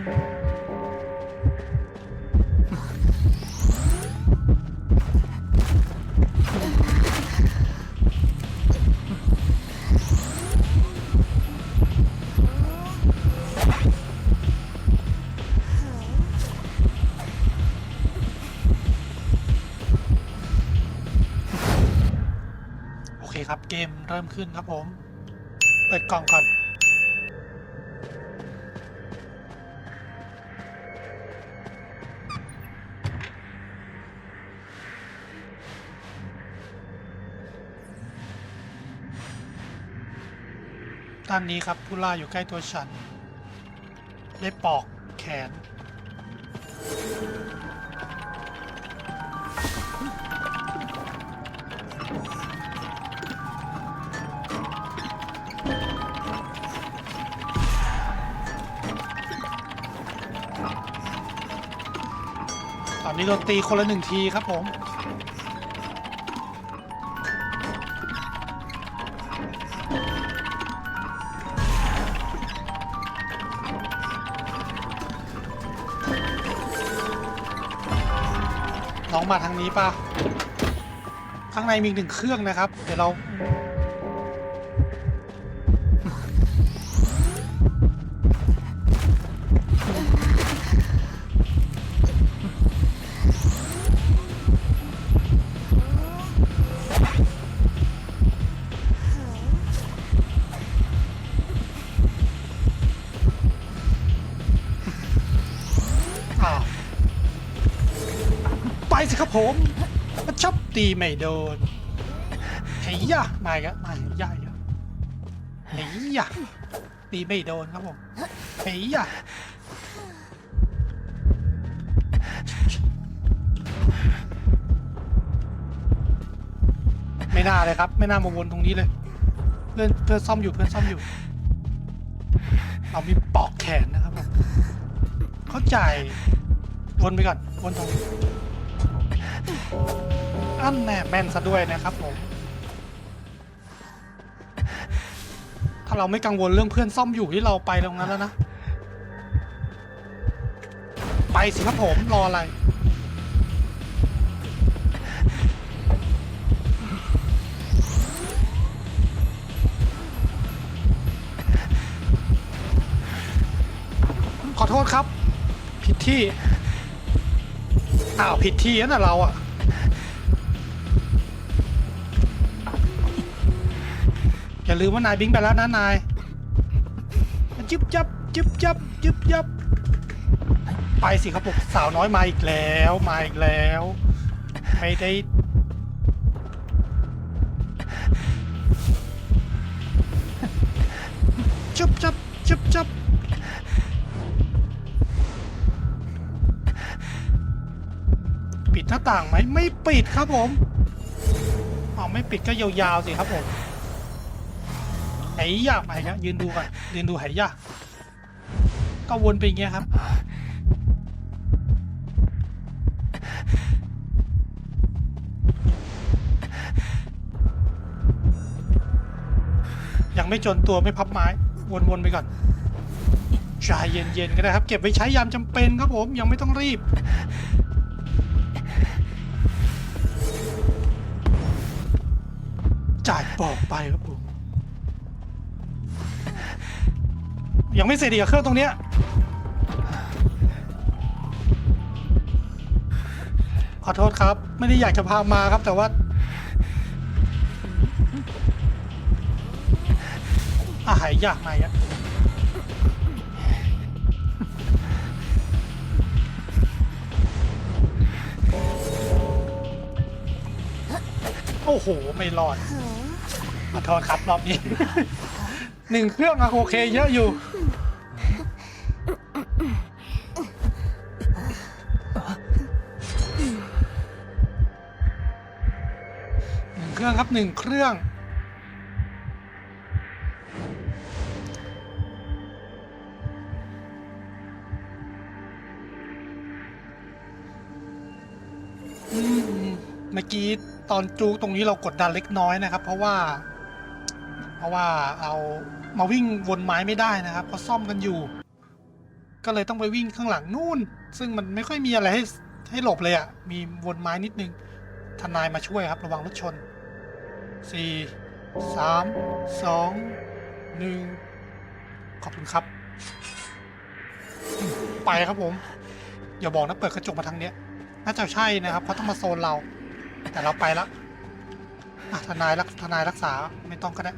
โอเคครับเกมเริ่มขึ้นครับผม เปิดกล่องก่อน ด้านนี้ครับผู้ล่าอยู่ใกล้ตัวฉัน ได้ปอกแขน ตอนนี้โดนตีคนละหนึ่งทีครับผม น้องมาทางนี้ป่ะ ข้างในมีอีกหนึ่งเครื่องนะครับ เดี๋ยวเรา อ้าว ไปสิครับผมมันชอบตีไม่โดนเฮียมาอีกแล้วมาอีกใหญ่อะเฮียตีไม่โดนครับผมเฮียไม่น่าเลยครับ ไม่น่ามาวนตรงนี้เลย เพื่อนเพื่อนซ่อมอยู่เพื่อนซ่อมอยู่ เรามีปอกแขนนะครับผมเข้าใจวนไปก่อนวนตรงนี้ อันแน่แม่นซะด้วยนะครับผม ถ้าเราไม่กังวลเรื่องเพื่อนซ่อมอยู่ที่เราไปตรงนั้นแล้วนะ ไปสิครับผมรออะไร ขอโทษครับ ผิดที่ อ้าวผิดที่นะเราอะอย่าลืมว่านายบิงไปแล้วนะนายจึบจับจึบจับจึบจับ ไปสิครับผมสาวน้อยมาอีกแล้วมาอีกแล้ว ไม่ได้จึบจับจึบจับ ปิดหน้าต่างไหมไม่ปิดครับผมอ๋อไม่ปิดก็ยาวๆสิครับผมไหยากไหมครับยืนดูก่อนยืนดูไหยากก็วนไปอย่างเงี้ยครับยังไม่จนตัวไม่พับไม้ วนๆไปก่อนใจเย็นๆก็ได้ครับ เก็บไว้ใช้ยามจำเป็นครับผมยังไม่ต้องรีบ จ่ายปอกไปครับผมยังไม่เสร็จอีกอะเครื่องตรงเนี้ยขอโทษครับ ไม่ได้อยากจะพามาครับแต่ว่า อาหายยากไหนอะโอ้โห ไม่รอด ขอโทษครับรอบนี้ หนึ่งเครื่องอะโอเคเยอะอยู่ หนึ่งเครื่องครับหนึ่งเครื่อง อืมเมื่อกี้ตอนจูตรงนี้เรากดดันเล็กน้อยนะครับ เพราะว่า เพราะว่าเรามาวิ่งวนไม้ไม่ได้นะครับเพราะซ่อมกันอยู่ ก็เลยต้องไปวิ่งข้างหลังนู่น ซึ่งมันไม่ค่อยมีอะไรให้ให้หลบเลยอะ่ะ มีวนไม้นิดนึง ทนายมาช่วยครับระวังรถชนสี่สามสองหนึ่งขอบคุณครับ ไปครับผม อย่าบอกนะเปิดกระจกมาทางเนี้ย น่าจะใช่นะครับเขาต้องมาโซนเรา แต่เราไปละอะทนายรักทนายรักษาไม่ต้องก็ได้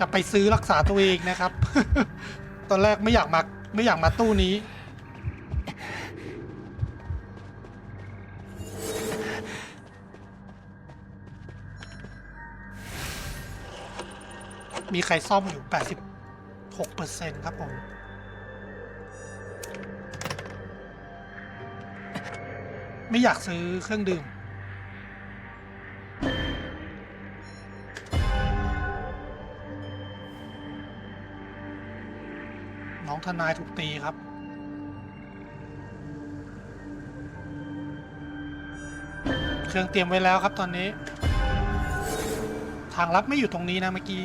จะไปซื้อรักษาตัวเองนะครับ ตอนแรกไม่อยากมาไม่อยากมาตู้นี้ มีใครซ่อมอยู่ 86%ครับผม ไม่อยากซื้อเครื่องดื่ม น้องทนายถูกตีครับ เครื่องเตรียมไว้แล้วครับตอนนี้ ทางลับไม่อยู่ตรงนี้นะเมื่อกี้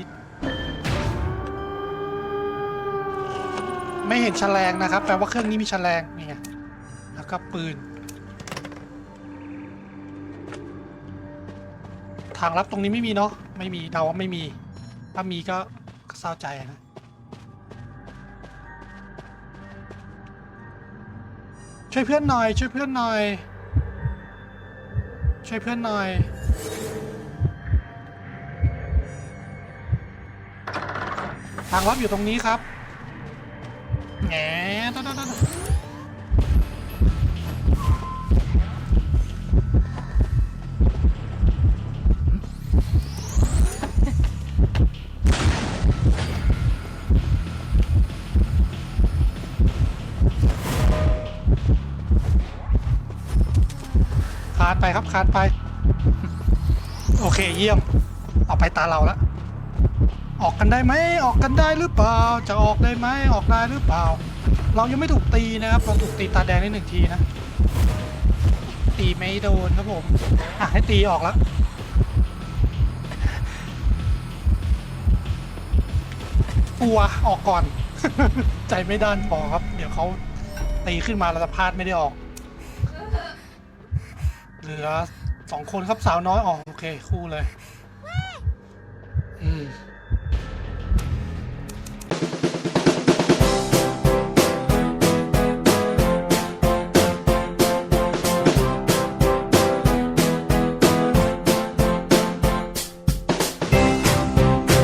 ไม่เห็นแฉลงนะครับ แปลว่าเครื่องนี้มีแฉลงนี่ไงแล้วก็ปืน ทางลับตรงนี้ไม่มีเนาะไม่มีเดาว่าไม่มี ถ้ามีก็เศร้าใจนะช่วยเพื่อนหน่อย ช่วยเพื่อนหน่อย ช่วยเพื่อนหน่อย ทางลับอยู่ตรงนี้ครับแหมานไปครับคานไป โอเคเยี่ยม เอาไปตาเราละออกกันได้ไหมออกกันได้หรือเปล่า จะออกได้ไหมออกได้หรือเปล่า เรายังไม่ถูกตีนะครับเราถูกตีตาแดงได้หนึ่งทีนะ ตีไม่โดนครับผมอะให้ตีออกแล้วกลัวออกก่อน ใจไม่ด้านพอครับ เดี๋ยวเขาตีขึ้นมาเราจะพลาดไม่ได้ออก เหลือสองคนครับสาวน้อยออกโอเค คู่เลย อืม